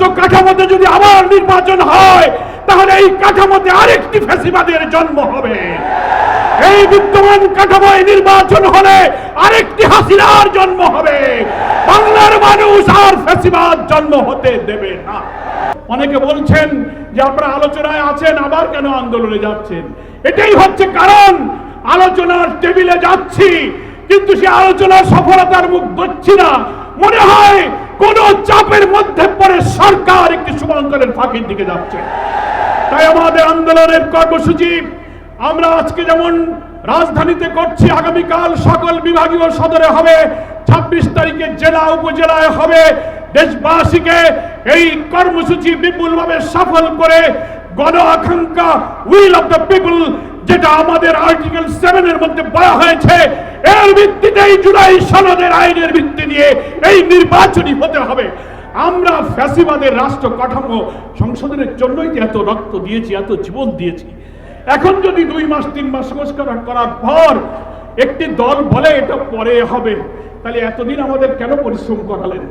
রাষ্ট্র কাঠামোতে যদি আবার নির্বাচন হয়, তাহলে এই কাঠামোতে আরেকটি ফ্যাসিবাদের জন্ম হবে। এই বিদ্যমান কাঠামোয় নির্বাচন হলে আরেকটি হাসিনার জন্ম হবে। বাংলার মানুষ আর ফ্যাসিবাদ জন্ম হতে দেবে না। অনেকে বলছেন যে আপনারা আলোচনায় আছেন, আবার কেন আন্দোলনে যাচ্ছেন? এটাই হচ্ছে কারণ, আলোচনার টেবিলে যাচ্ছি, কিন্তু সে আলোচনার সফলতার মুখ ধরছি না। মনে হয় কোন চাপের মধ্যে পড়ে সরকার একটি শুভাঙ্করের ফাঁকির দিকে যাচ্ছে। তাই আমাদের আন্দোলনের কর্মসূচি, আমরা আজকে যেমন রাজধানীতে করছি, আগামীকাল সকল বিভাগীয় সদরে হবে, ছাব্বিশ তারিখে জেলা উপজেলায় হবে, দেশবাসীকে এই কর্মসূচি বিপুলভাবে সফল করে গণ আকাঙ্ক্ষা, উইল অফ দ্য পিপল যেটা আমাদের আর্টিকেল সেভেনের মধ্যে বলা হয়েছে, এর ভিত্তিতেই জুলাই সনদের আইনের ভিত্তি দিয়ে এই নির্বাচনী হতে হবে। আমরা ফ্যাসিবাদের রাষ্ট্র কাঠামো সংশোধনের জন্যই যে এত রক্ত দিয়েছি, এত জীবন দিয়েছি। এখন যদি দুই মাস, তিন মাস সংস্কার করার পর একটি দল বলে এটা পরে হবে, তাহলে এতদিন আমাদের কেন পরিশ্রম করালেন?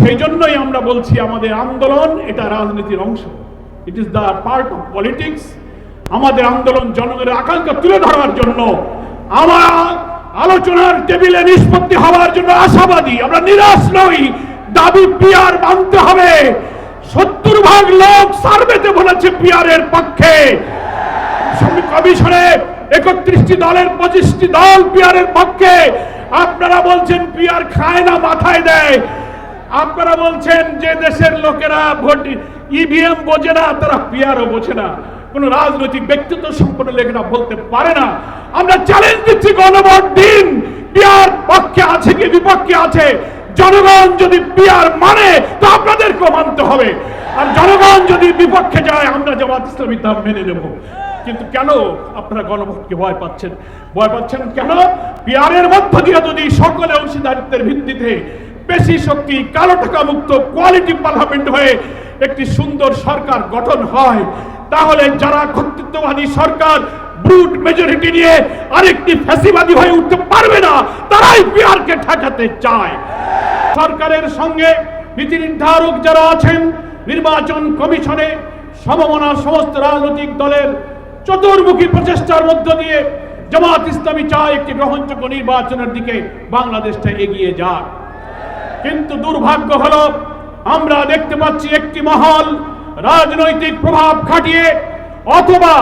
সেই জন্যই আমরা বলছি আমাদের আন্দোলন এটা রাজনীতির অংশ। It is the part of politics আমাদের আন্দোলন জনগণের আকাঙ্ক্ষা তুলে ধরার জন্য, আমরা আলোচনার টেবিলে নিষ্পত্তি হওয়ার জন্য আশাবাদী, আমরা নিরাশ নই, দাবি পিয়ার মানতে হবে। সত্তর ভাগ লোক সার্ভেতে বলেছে পিয়ারের পক্ষে। কমিশনে একত্রিশটি দলের পঁচিশটি দল পিয়ারের পক্ষে। আপনারা বলছেন পিয়ার খায় না, মাথায় দেয়। আপনারা বলছেন যে দেশের লোকেরা ভোট, ইভিএম বোঝে না, তারা পিয়ারও বোঝে না। কোন রাজনৈতিক ব্যক্তিত্ব সম্পন্ন লেখা বলতে পারে না। আমরা চ্যালেঞ্জ দিচ্ছি গণভোট দিন। পিয়ার পক্ষে আছে কি বিপক্ষে আছে? জনগণ যদি পিয়ার মানে তো আপনাদেরকেও মানতে হবে। আর জনগণ যদি বিপক্ষে যায়, আমরা জামাত ইসলামী তা মেনে নেব। কিন্তু কেন আপনারা গণভোটকে ভয় পাচ্ছেন? ভয় পাচ্ছেন কেন? পিয়ারের মধ্য দিয়ে যদি সকলে অংশীদারিত্বের ভিত্তিতে বেশি শক্তি, কালো টাকা মুক্ত কোয়ালিটি পার্লামেন্ট হয়ে একটি সুন্দর সরকার গঠন হয় তাহলে যারা কর্তৃত্ববাদী সরকার ব্রুট মেজরিটি নিয়ে আরেকটি ফ্যাসিবাদী হয়ে উঠতে পারবে না, তারাই পিয়ারকে ঠেকাতে চায়। সরকারের সঙ্গে নীতি নির্ধারক যারা আছেন, নির্বাচন কমিশনে সমমনা সমস্ত রাজনৈতিক দলের চতুর্মুখী প্রচেষ্টার মধ্য দিয়ে জামাত ইসলামী চায় একটি গ্রহণযোগ্য নির্বাচনের দিকে বাংলাদেশটা এগিয়ে যাক। কিন্তু দুর্ভাগ্য হলো, আমরা দেখতে পাচ্ছি একটি মহল রাজনৈতিক প্রভাব খাটিয়ে অথবা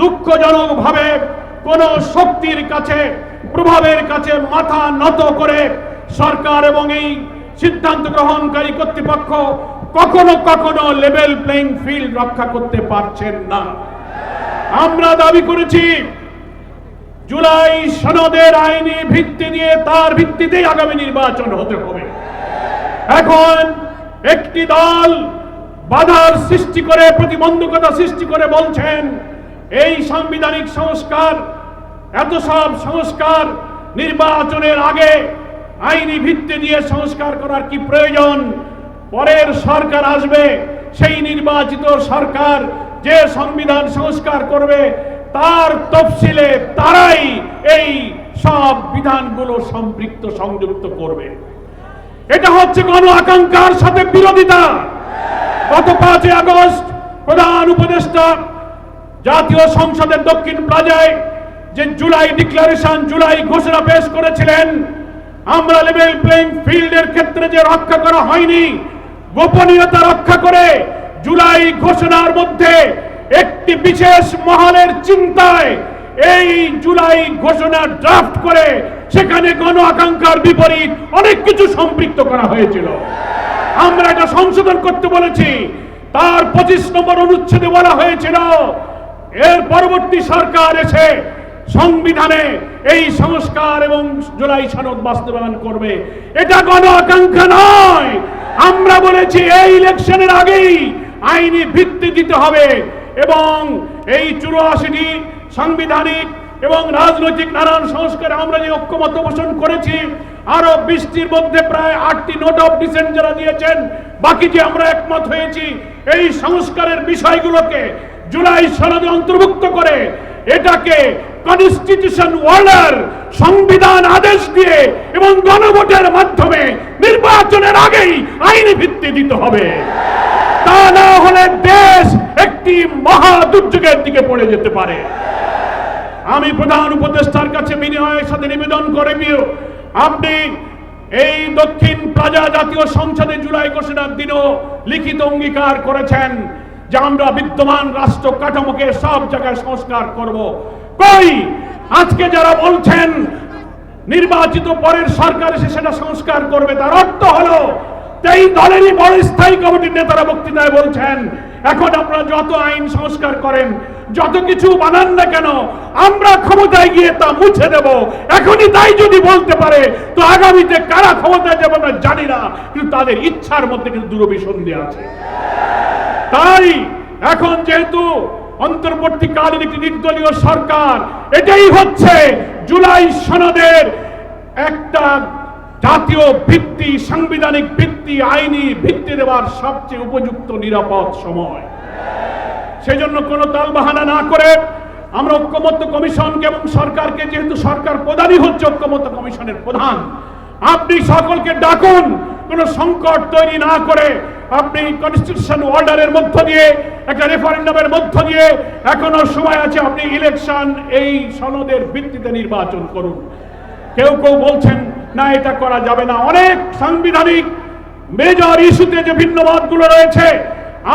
দুঃখজনকভাবে কোন শক্তির কাছে, প্রভাবের কাছে মাথা নত করে সরকার এবং এই সিদ্ধান্ত গ্রহণকারী কর্তৃপক্ষ কখনো কখনো লেভেল প্লেইং ফিল্ড রক্ষা করতে পারছেন না। আমরা দাবি করেছি, জুলাই সনদের আইনি ভিত্তি নিয়ে তার ভিত্তিতেই আগামী নির্বাচন হতে হবে। এখন একটি দল সৃষ্টি করে, প্রতিবন্ধকতা সৃষ্টি করে বলছেন, এই সাংবিধানিক সংস্কার, এত সব সংস্কার নির্বাচনের আগে আইনি ভিত্তি দিয়ে সংস্কার করার কি প্রয়োজন? পরের সরকার আসবে, সেই নির্বাচিত সরকার যে সংবিধান সংস্কার করবে, তার তফসিলে তারাই এই সব বিধানগুলো সম্পৃক্ত, সংযুক্ত করবে। এটা হচ্ছে গণ আকাঙ্ক্ষার সাথে বিরোধিতা। গত পাঁচই আগস্ট প্রধান উপদেষ্টা জাতীয় সংসদের দক্ষিণ প্লাজায় যে জুলাই ডিক্লারেশন, জুলাই ঘোষণা পেশ করেছিলেন, আমরা লেভেল প্লেইং ফিল্ডের ক্ষেত্রে যে রক্ষা করা হয়নি, গোপনীয়তা রক্ষা করে জুলাই ঘোষণার মধ্যে একটি বিশেষ মহলের চিন্তায় এই জুলাই ঘোষণা ড্রাফট করে সেখানে গণ আকাঙ্ক্ষার বিপরীত অনেক কিছু সম্পৃক্ত করা হয়েছিল। আমরা এটা সংশোধন করতে বলেছি। তার পঁচিশ নম্বর অনুচ্ছেদে বলা হয়েছিল, এর পরবর্তী সরকার এসে সংবিধানে এই সংস্কার এবং জুলাই সনদ বাস্তবায়ন করবে। এটা গণ আকাঙ্ক্ষা নয়। আমরা বলেছি, এই ইলেকশনের আগেই আইনি ভিত্তি দিতে হবে এবং এই চুরাশিটি সাংবিধানিক এবং রাজনৈতিক নানান সংস্কারে আমরা যে ঐক্যমত পোষণ করেছি আরও বৃষ্টির মধ্যে প্রায় আটটি নোট অফ ডিসেন্ট যারা দিয়েছেন, বাকি যে আমরা একমত হয়েছি, এই সংস্কারের বিষয়গুলোকে জুলাই সনদে অন্তর্ভুক্ত করে এটাকে কনস্টিটিউশন অর্ডার সংবিধান আদেশ দিয়ে এবং গণভোটের মাধ্যমে নির্বাচনের আগেই আইনি ভিত্তি দিতে হবে। তা না হলে দেশ একটি মহা দুর্যোগের দিকে পড়ে যেতে পারে। আমি প্রধান উপদেষ্টার কাছে বিনয়ের সাথে নিবেদন করে দিও আপনি এই দক্ষিণ প্লাজা জাতীয় সংসদে জুলাই ঘোষণার দিনও লিখিত অঙ্গীকার করেছেন যে আমরা বিদ্যমান রাষ্ট্র কাঠামোকে সব জায়গায় সংস্কার করব। কই? আজকে যারা বলছেন নির্বাচিত পরের সরকার এসে সেটা সংস্কার করবে, তার অর্থ হলো এই দলেরই বড় স্থায়ী কমিটির নেতারা বক্তৃতায় বলছেন, এখন আপনারা যত আইন সংস্কার করেন যত কিছু বানান না কেন, আমরা ক্ষমতায় গিয়ে তা মুছে দেব। এখনই তাই যদি বলতে পারে, তো আগামীতে কারা ক্ষমতায় যাবে আমরা জানি না, কিন্তু তাদের ইচ্ছার মধ্যে কিন্তু দূরভিসন্ধি আছে। তাই এখন যেহেতু অন্তর্বর্তীকালীন একটি নির্দলীয় সরকার, এটাই হচ্ছে জুলাই সনদের একটা জাতীয় ভিত্তি, সাংবিধানিক ভিত্তি, আইনি ভিত্তি দেওয়ার সবচেয়ে উপযুক্ত নিরাপদ সময়। সেজন্য কোনো তালবাহানা না করে আমরা ঐক্যমত্য কমিশনকে এবং সরকারকে, যেহেতু সরকার প্রধানই হচ্ছে ঐক্যমত্য কমিশনের প্রধান, আপনি সকলকে ডাকুন, কোনো সংকট তৈরি না করে আপনি কনস্টিটিউশন অর্ডারের মধ্য দিয়ে, একটা রেফারেন্ডামের মধ্য দিয়ে, এখনও সময় আছে আপনি ইলেকশন এই সনদের ভিত্তিতে নির্বাচন করুন। কেউ কেউ বলছেন, না, এটা করা যাবে না। অনেক সাংবিধানিক মেজর ইস্যুতে যে ভিন্ন মতগুলো রয়েছে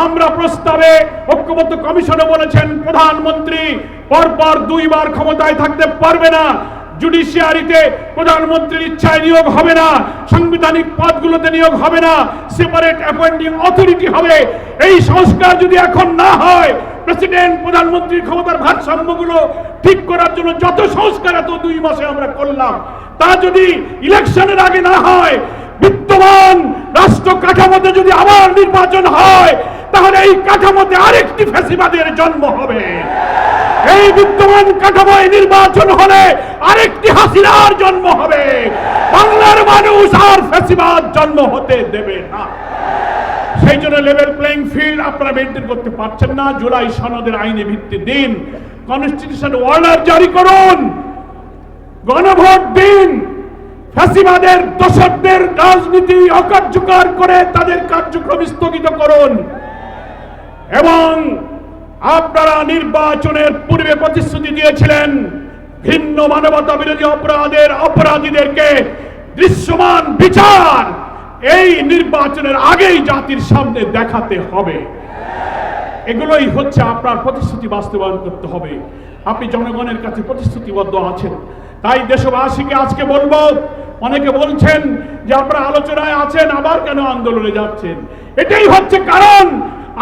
আমরা প্রস্তাবে ঐক্যবদ্ধ কমিশনে বলেছেন, প্রধানমন্ত্রী পরপর দুইবার ক্ষমতায় থাকতে পারবে না। জুডিশিয়ারিতে প্রধানমন্ত্রীর ইচ্ছায় নিয়োগ হবে না, সাংবিধানিক পদগুলোতে নিয়োগ হবে না, সেপারেট অ্যাপয়েন্টিং অথরিটি হবে। এই সংস্কার যদি এখন না হয়, প্রেসিডেন্ট, প্রধানমন্ত্রীর ক্ষমতার ভারসাম্যগুলো ঠিক করার জন্য যত সংস্কার এত দুই মাসে আমরা করলাম। তা যদি ইলেকশনের আগে না হয়, বিদ্যমান রাষ্ট্র কাঠামোতে যদি আবার নির্বাচন হয় তাহলে এই কাঠামোতে আরেকটি ফ্যাসিবাদের জন্ম হবে। এই বিদ্যমান কাঠামোয় নির্বাচন হলে আরেকটি হাসিনার জন্ম হবে। বাংলার মানুষ আর ফ্যাসিবাদ জন্ম হতে দেবে না। সেই জন্য লেভেল প্লেইং ফিল্ড আপনারা মেনটেন করতে পারছেন না। জুলাই সনদের আইনে ভিত্তি দিন। কনস্টিটিউশন অর্ডার জারি করুন। গণভোট দিন। ফ্যাসিবাদের দোষকদের রাজনীতি অকার্যকর করে তাদের কার্যক্রম স্থগিত করুন। এবং আপনারা নির্বাচনের পূর্বে প্রতিশ্রুতি দিয়েছিলেন ভিন্ন মানবতা বিরোধী অপরাধের অপরাধীদেরকে দৃশ্যমান বিচার। এই নির্বাচনের আগেই জাতির সামনে দেখাতে হবে। এগুলোই হচ্ছে আপনার প্রতিশ্রুতি বাস্তবায়ন করতে হবে। আপনি জনগণের কাছে প্রতিশ্রুতিবদ্ধ আছেন। তাই দেশবাসীকে আজকে বলব, অনেকে বলছেন যে আপনারা আলোচনায় আছেন, আবার কেন আন্দোলনে যাচ্ছেন? এটাই হচ্ছে কারণ।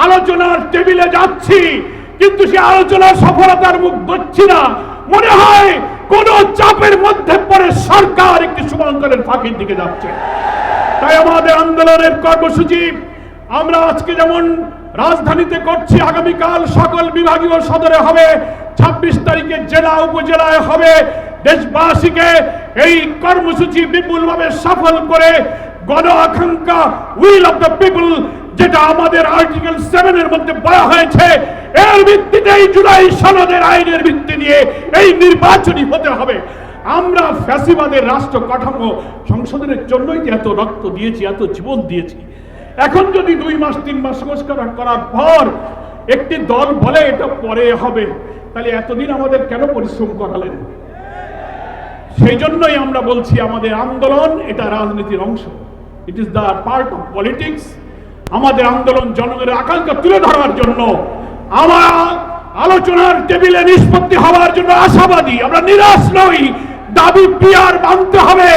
আলোচনার টেবিলে যাচ্ছি, কিন্তু সে আলোচনার সফলতার মুখ ধরছি না। মনে হয় কোন চাপের মধ্যে পড়ে সরকার একটি শুভঙ্করের ফাঁকির দিকে যাচ্ছে। তাই আমাদের আন্দোলনের কর্মসূচি, আমরা আজকে যেমন রাজধানীতে করছি, আগামীকাল সকল বিভাগীয় সদরে হবে, ছাব্বিশ তারিখে জেলা উপজেলায় হবে। দেশবাসীকে এই কর্মসূচি বিপুলভাবে সফল করে গণ আকাঙ্ক্ষা, উইল অফ দ্য পিপল যেটা আমাদের আর্টিকেল সেভেন এর মধ্যে বলা হয়েছে, এর ভিত্তিতে এই জুলাই সনদের আইনের ভিত্তি নিয়ে এই নির্বাচনী হতে হবে। আমরা ফ্যাসিবাদের রাষ্ট্র কাঠামো সংশোধনের জন্যই যে এত রক্ত দিয়েছি, এত জীবন দিয়েছি। এখন যদি দুই মাস, তিন মাস সংস্কার করার পর একটি দল বলে এটা পরে হবে, তাহলে এতদিন আমাদের কেন পরিশ্রম করালেন? সেই জন্যই আমরা বলছি আমাদের আন্দোলন এটা রাজনীতির অংশ। It is the part of politics আমাদের আন্দোলন জনগণের আকাঙ্ক্ষা তুলে ধরার জন্য আমরা আলোচনার টেবিলে নিষ্পত্তি হওয়ার জন্য আশাবাদী, আমরা নিরাশ নই, দাবি পিয়ার মানতে হবে।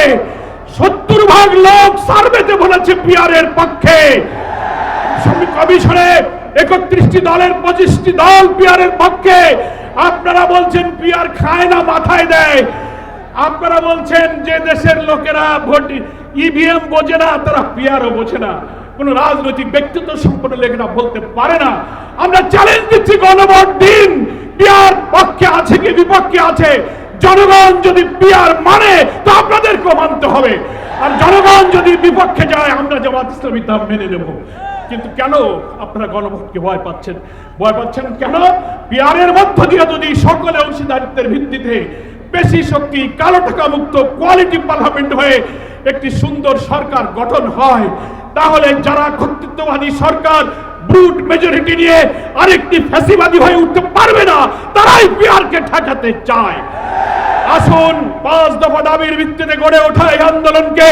সত্তর ভাগ লোক সার্ভেতে বলেছে পিয়ারের পক্ষে। কমিশনে একত্রিশটি দলের পঁচিশটি দল পিয়ারের পক্ষে। আপনারা বলছেন পিয়ার খায় না, মাথায় দেয়। আপনারা বলছেন যে দেশের লোকেরা ভোট, ইভিএম বোঝে না, তারা পিয়ারও বোঝে না। কোন রাজনৈতিক ব্যক্তিত্ব সম্পন্ন লেখনা বলতে পারে না। আমরা চ্যালেঞ্জ দিচ্ছি গণভোট দিন। পিয়ার পক্ষে আছে কি বিপক্ষে আছে? জনগণ যদি পিয়ার মানে তো আপনাদেরকেও মানতে হবে। আর জনগণ যদি বিপক্ষে যায়, আমরা জামাত ইসলামী তা মেনে নেব। কিন্তু কেন আপনারা গণভোটকে ভয় পাচ্ছেন? ভয় পাচ্ছেন কেন? বিহারের মধ্য দিয়ে যদি সকলে অংশীদারিত্বের ভিত্তিতে বেশি শক্তি, কালো টাকা মুক্ত কোয়ালিটি পার্লামেন্ট হয়ে একটি সুন্দর সরকার গঠন হয় তাহলে যারা কর্তৃত্ববাদী সরকার ব্রুট মেজরিটি নিয়ে আরেকটি ফ্যাসিবাদী হয়ে উঠতে পারবে না, তারাই বিহারকে ঠেকাতে চায়। আসুন, পাঁচ দফা দাবির ভিত্তিতে গড়ে ওঠা এই আন্দোলনকে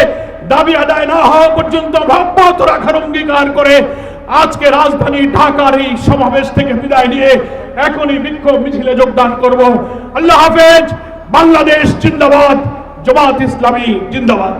দাবি আদায় না হওয়া পর্যন্ত অব্যাহত রাখার অঙ্গীকার করে আজকে রাজধানী ঢাকার এই সমাবেশ থেকে বিদায় নিয়ে এখনই বিক্ষোভ মিছিলে যোগদান করব। আল্লাহ হাফেজ, বাংলাদেশ জিন্দাবাদ, জামাত ইসলামী জিন্দাবাদ।